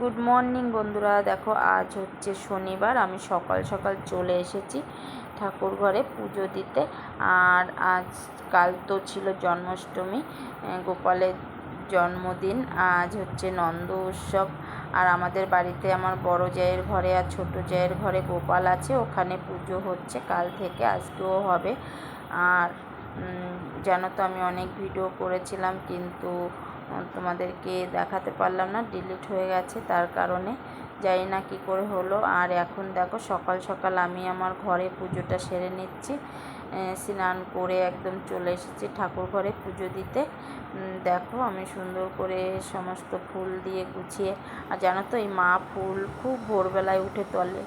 Good morning বন্ধুরা। দেখো, আজ হচ্ছে শনিবার। আমি সকাল সকাল চলে এসেছি ঠাকুর ঘরে পুজো দিতে। আর আজ কাল তো ছিল জন্মাষ্টমী গোপালের জন্মদিন। আজ হচ্ছে নন্দ উৎসব। আর আমাদের বাড়িতে আমার বড় জায়ের ঘরে আর ছোট জায়ের ঘরে গোপাল আছে। ওখানে পুজো হচ্ছে কাল থেকে, আজকেও হবে। আর জানো তো আমি অনেক ভিডিও করেছিলাম, কিন্তু তোমাদেরকে দেখাতে পারলাম না ডিলিট হয়ে গেছে, তার কারণে জানি না কী করে হলো। আর এখন দেখো, সকাল সকাল আমি আমার ঘরে পুজোটা সেরে নিচ্ছি। স্নান করে একদম চলে এসেছি ঠাকুর ঘরে পুজো দিতে। দেখো, আমি সুন্দর করে সমস্ত ফুল দিয়ে গুছিয়ে, আর জানো তো, এই মা ফুল খুব ভোরবেলায় উঠে তোলে।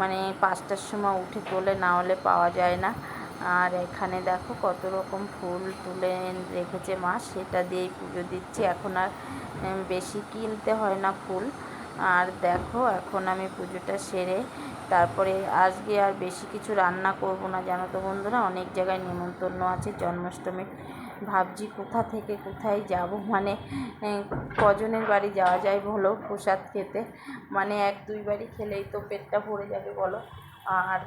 মানে পাঁচটার সময় উঠে তোলে, না হলে পাওয়া যায় না। আর এখানে দেখো কত রকম ফুল তুলে রেখেছে মা, সেটা দিয়েই পুজো দিচ্ছি। এখন আর বেশি কিনতে হয় না ফুল। আর দেখো, এখন আমি পুজোটা সেরে তারপরে আজকে আর বেশি কিছু রান্না করব না, জানো তো বন্ধুরা। অনেক জায়গায় নিমন্ত্রণ আছে জন্মাষ্টমী ভাবছি কোথা থেকে কোথায় যাব? মানে কজনের বাড়ি যাওয়া যায় বলো, প্রসাদ খেতে? মানে এক দুই বাড়ি খেলেই তো পেটটা ভরে যাবে বলো। আর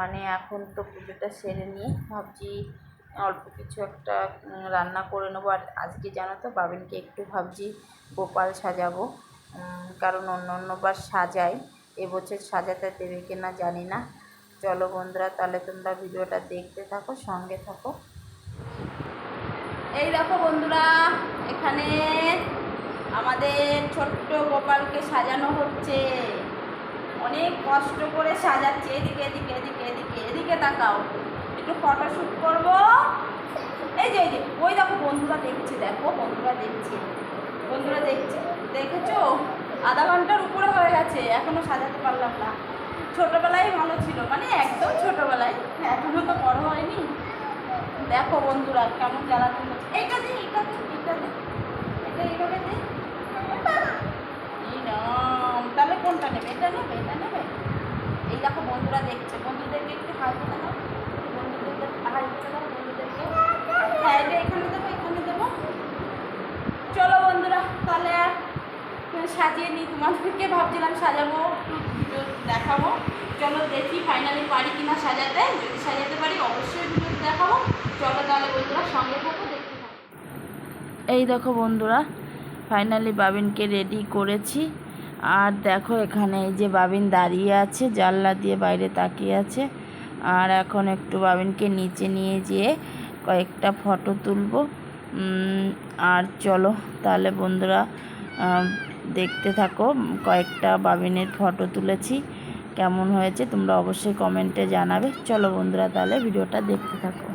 মানে এখন তো পুজোটা সেরে নিয়ে ভাবছি অল্প কিছু একটা রান্না করে নেব। আর আজকে জানো তো বাবিনকে একটু ভাবছি গোপাল সাজাবো। কারণ অন্য অন্যবার সাজাই এবছর সাজাতে দেবে কিনা জানি না। চলো বন্ধুরা, তাহলে তোমরা ভিডিওটা দেখতে থাকো, সঙ্গে থাকো। এই দেখো বন্ধুরা, এখানে আমাদের ছোট্ট গোপালকে সাজানো হচ্ছে। অনেক কষ্ট করে সাজাচ্ছে, এদিকে এদিকে। তাকাও একটু ফটোশ্যুট করব। এই যে এই যে, ওই দেখো বন্ধুরা দেখছে, দেখো বন্ধুরা দেখছে বন্ধুরা দেখছে, দেখেছ? আধা ঘণ্টার উপরে হয়ে গেছে, এখনও সাজাতে পারলাম না। ছোটোবেলায় ভালো ছিল মানে একদম ছোটোবেলায়, এখনও তো বড় হয়নি। দেখো বন্ধুরা কেমন জ্বালাতে হচ্ছে। এইটা দে এইটা দে এইটা দে এটা এইভাবে দে এই নাম তাহলে কোনটা নেবে এটা নেবে এটা নেবে এই দেখো বন্ধুরা দেখছে বন্ধুদেরকে একটু হাই করে দাও বন্ধুদেরকে হাই করে দাও বন্ধুদেরকে চলো বন্ধুরা, তাহলে আর সাজিয়ে নিই। তোমাদেরকে ভাবছিলাম সাজাবো দেখাবো। চলো দেখি ফাইনালি পারি কিনা সাজাতে। যদি সাজাতে পারি, অবশ্যই ভিডিও দেখাবো। চলো তাহলে বন্ধুরা, সঙ্গে থাকো এই দেখো বন্ধুরা ফাইনালি বাবিনকে রেডি করেছি। আর দেখো এখানে এই যে বাবিন দাঁড়িয়ে আছে, জানলা দিয়ে বাইরে তাকিয়ে আছে। আর এখন একটু বাবিনকে নিচে নিয়ে যেয়ে কয়েকটা ফটো তুলব। আর চলো তাহলে বন্ধুরা দেখতে থাকো, কয়েকটা বাবিনের ফটো তুলেছি। কেমন হয়েছে তোমরা অবশ্যই কমেন্টে জানাবে। চলো বন্ধুরা তাহলে ভিডিওটা দেখতে থাকো।